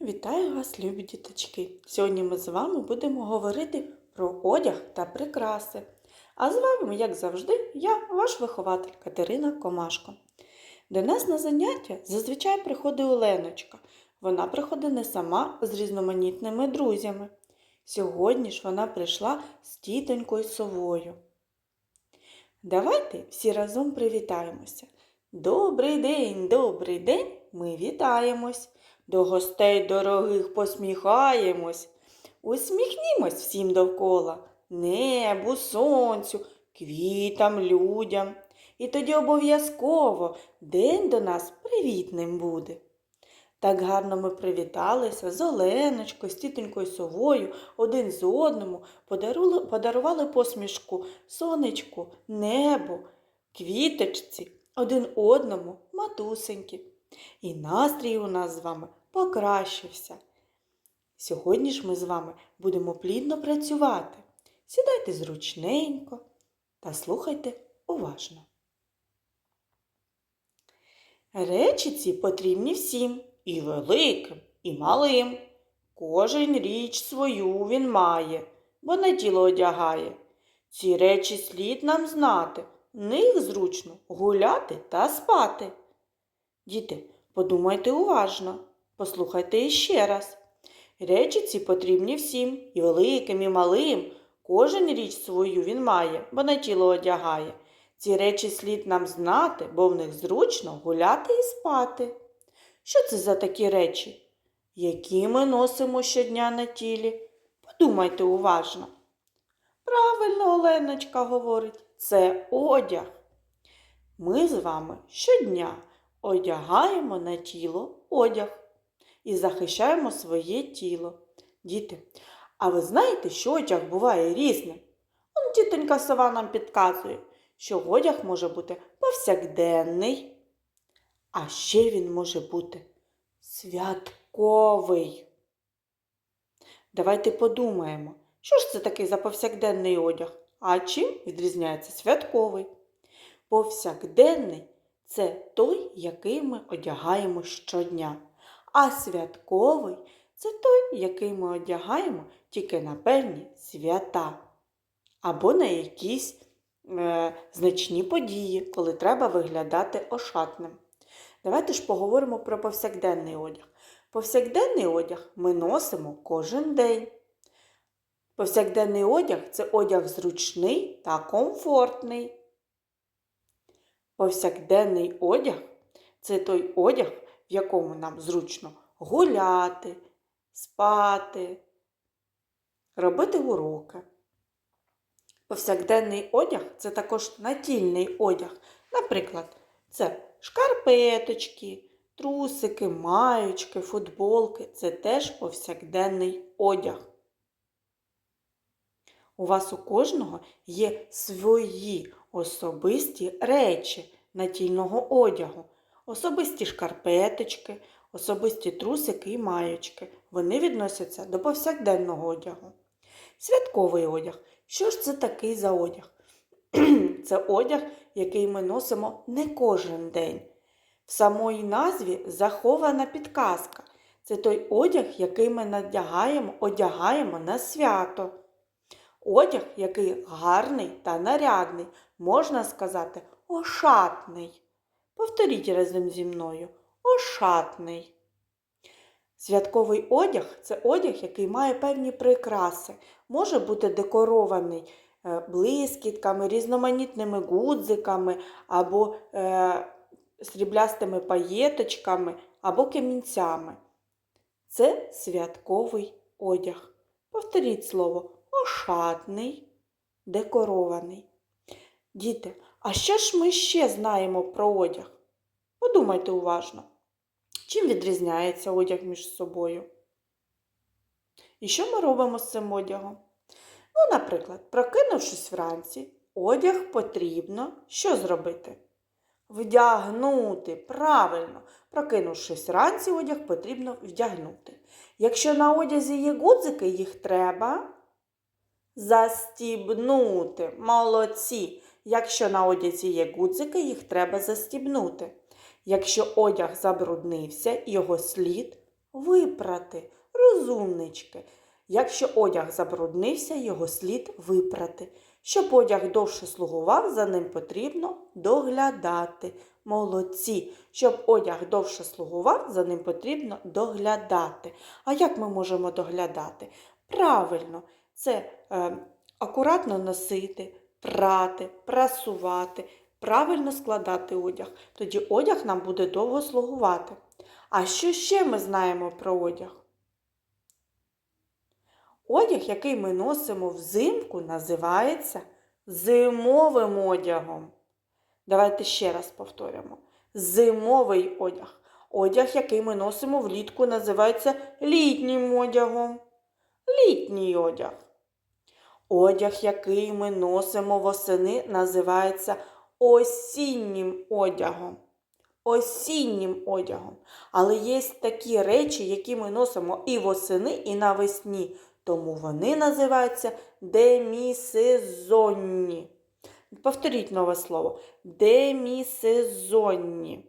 Вітаю вас, любі діточки! Сьогодні ми з вами будемо говорити про одяг та прикраси. А з вами, як завжди, я, ваш вихователь Катерина Комашко. До нас на заняття зазвичай приходить Оленочка. Вона приходить не сама з різноманітними друзями. Сьогодні ж вона прийшла з тітонькою совою. Давайте всі разом привітаємося. Добрий день, добрий день, ми вітаємось. До гостей дорогих посміхаємось. Усміхнімось всім довкола, небу, сонцю, квітам, людям. І тоді обов'язково день до нас привітним буде. Так гарно ми привіталися з Оленочкою, з тітонькою совою, один з одному, подарували, подарували посмішку сонечку, небу, квіточці, один одному, матусеньки. І настрій у нас з вами покращився. Сьогодні ж ми з вами будемо плідно працювати. Сідайте зручненько та слухайте уважно. Речі ці потрібні всім, і великим, і малим. Кожен річ свою він має, бо на тіло одягає. Ці речі слід нам знати, в них зручно гуляти та спати. Діти, подумайте уважно, послухайте іще раз. Речі ці потрібні всім, і великим, і малим. Кожен річ свою він має, бо на тіло одягає. Ці речі слід нам знати, бо в них зручно гуляти і спати. Що це за такі речі, які ми носимо щодня на тілі? Подумайте уважно. Правильно Оленочка говорить, це одяг. Ми з вами щодня одягаємо на тіло одяг і захищаємо своє тіло. Діти, а ви знаєте, що одяг буває різним? Он тітонька сова нам підказує, що одяг може бути повсякденний, а ще він може бути святковий. Давайте подумаємо, що ж це такий за повсякденний одяг, а чим відрізняється святковий? Повсякденний це той, який ми одягаємо щодня. А святковий це той, який ми одягаємо тільки на певні свята або на якісь е, значні події, коли треба виглядати ошатним. Давайте ж поговоримо про повсякденний одяг. Повсякденний одяг ми носимо кожен день. Повсякденний одяг це одяг зручний та комфортний. Повсякденний одяг це той одяг, в якому нам зручно гуляти, спати, робити уроки. Повсякденний одяг це також натільний одяг. Наприклад, це шкарпеточки, трусики, маючки, футболки це теж повсякденний одяг. У вас у кожного є свої особисті речі натільного одягу, особисті шкарпеточки, особисті трусики і маєчки. Вони відносяться до повсякденного одягу. Святковий одяг. Що ж це такий за одяг? Це одяг, який ми носимо не кожен день. В самої назві захована підказка. Це той одяг, який ми надягаємо, одягаємо на свято. Одяг, який гарний та нарядний, можна сказати, ошатний. Повторіть разом зі мною ошатний. Святковий одяг це одяг, який має певні прикраси, може бути декорований е, блискітками, різноманітними гудзиками або е, сріблястими паєточками або камінцями. Це святковий одяг. Повторіть слово ошатний, декорований. Діти, а що ж ми ще знаємо про одяг? Подумайте уважно, чим відрізняється одяг між собою? І що ми робимо з цим одягом? Ну, наприклад, прокинувшись вранці, одяг потрібно що зробити? Вдягнути. Правильно, прокинувшись вранці, одяг потрібно вдягнути. Якщо на одязі є гудзики, їх треба застібнути. Молодці. Якщо на одязі є гудзики, їх треба застібнути. Якщо одяг забруднився, його слід випрати. Розумнички. Якщо одяг забруднився, його слід випрати. Щоб одяг довше слугував, за ним потрібно доглядати. Молодці. Щоб одяг довше слугував, за ним потрібно доглядати. А як ми можемо доглядати? Правильно, це е, акуратно носити, прати, прасувати, правильно складати одяг. Тоді одяг нам буде довго слугувати. А що ще ми знаємо про одяг? Одяг, який ми носимо взимку, називається зимовим одягом. Давайте ще раз повторимо. Зимовий одяг. Одяг, який ми носимо влітку, називається літнім одягом. Літній одяг. Одяг, який ми носимо восени, називається осіннім одягом. Осіннім одягом. Але є такі речі, які ми носимо і восени, і навесні. Тому вони називаються демісезонні. Повторіть нове слово. Демісезонні.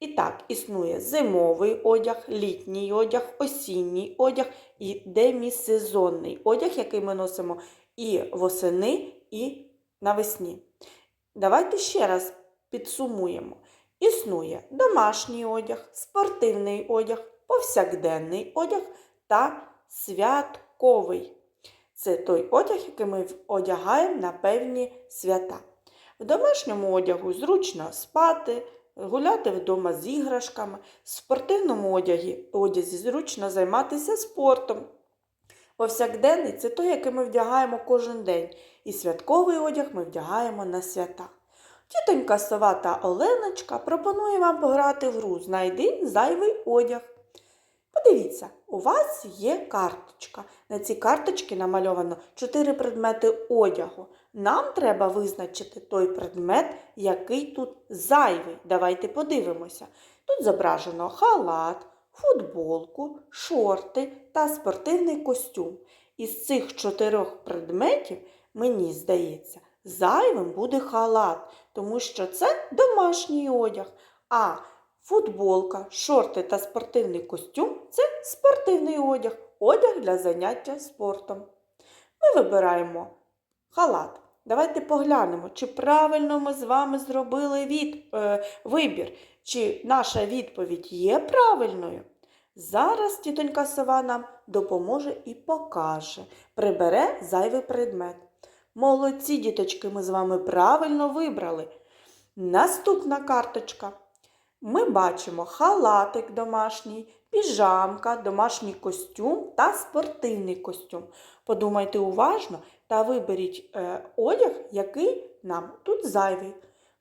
І так, існує зимовий одяг, літній одяг, осінній одяг і демісезонний одяг, який ми носимо і восени, і навесні. Давайте ще раз підсумуємо. Існує домашній одяг, спортивний одяг, повсякденний одяг та святковий. Це той одяг, який ми одягаємо на певні свята. В домашньому одягу зручно спати, гуляти вдома з іграшками, в спортивному одягі, одязі зручно займатися спортом. Повсякденний це той, який ми вдягаємо кожен день, і святковий одяг ми вдягаємо на свята. Тітонька сова та Оленочка пропонує вам пограти в гру Знайди зайвий одяг. Подивіться, у вас є карточка. На цій карточці намальовано 4 предмети одягу. Нам треба визначити той предмет, який тут зайвий. Давайте подивимося. Тут зображено халат, футболку, шорти та спортивний костюм. Із цих чотирьох предметів, мені здається, зайвим буде халат, тому що це домашній одяг. А Футболка, шорти та спортивний костюм це спортивний одяг, одяг для заняття спортом. Ми вибираємо халат. Давайте поглянемо, чи правильно ми з вами зробили від, е, вибір, чи наша відповідь є правильною. Зараз тітонька сова нам допоможе і покаже, прибере зайвий предмет. Молодці, діточки, ми з вами правильно вибрали. Наступна карточка. Ми бачимо халатик домашній, піжамка, домашній костюм та спортивний костюм. Подумайте уважно та виберіть е, одяг, який нам тут зайвий.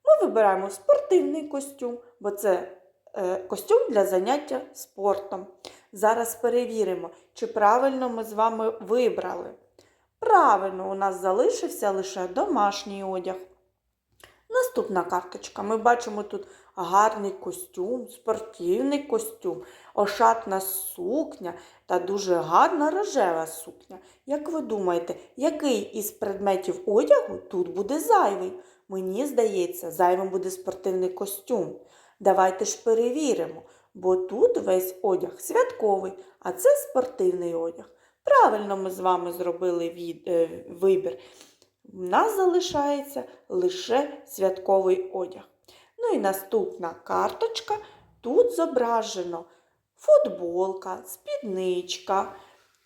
Ми вибираємо спортивний костюм, бо це е, костюм для заняття спортом. Зараз перевіримо, чи правильно ми з вами вибрали. Правильно, у нас залишився лише домашній одяг. Наступна карточка. Ми бачимо тут гарний костюм, спортивний костюм, ошатна сукня та дуже гарна рожева сукня. Як ви думаєте, який із предметів одягу тут буде зайвий? Мені здається, зайвим буде спортивний костюм. Давайте ж перевіримо, бо тут весь одяг святковий, а це спортивний одяг. Правильно ми з вами зробили від, е, вибір. У нас залишається лише святковий одяг. Ну і наступна карточка. Тут зображено футболка, спідничка,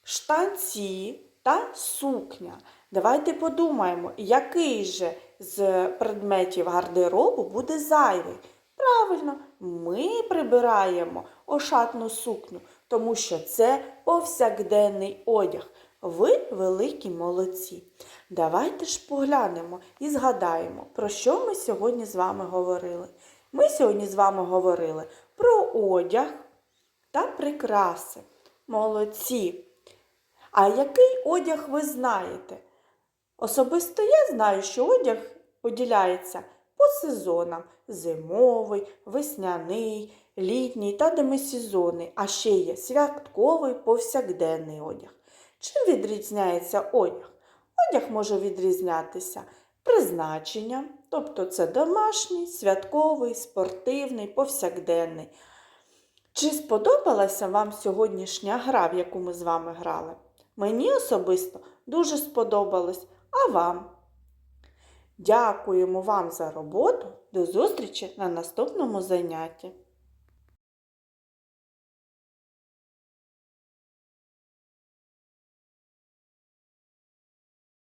штанці та сукня. Давайте подумаємо, який же з предметів гардеробу буде зайвий. Правильно, ми прибираємо ошатну сукню, тому що це повсякденний одяг. Ви великі молодці. Давайте ж поглянемо і згадаємо, про що ми сьогодні з вами говорили. Ми сьогодні з вами говорили про одяг та прикраси. Молодці. А який одяг ви знаєте? Особисто я знаю, що одяг поділяється по сезонам зимовий, весняний, літній та демисезонний, а ще є святковий повсякденний одяг. Чим відрізняється одяг? Одяг може відрізнятися призначенням, тобто це домашній, святковий, спортивний, повсякденний. Чи сподобалася вам сьогоднішня гра, в яку ми з вами грали? Мені особисто дуже сподобалось, а вам? Дякуємо вам за роботу. До зустрічі на наступному занятті.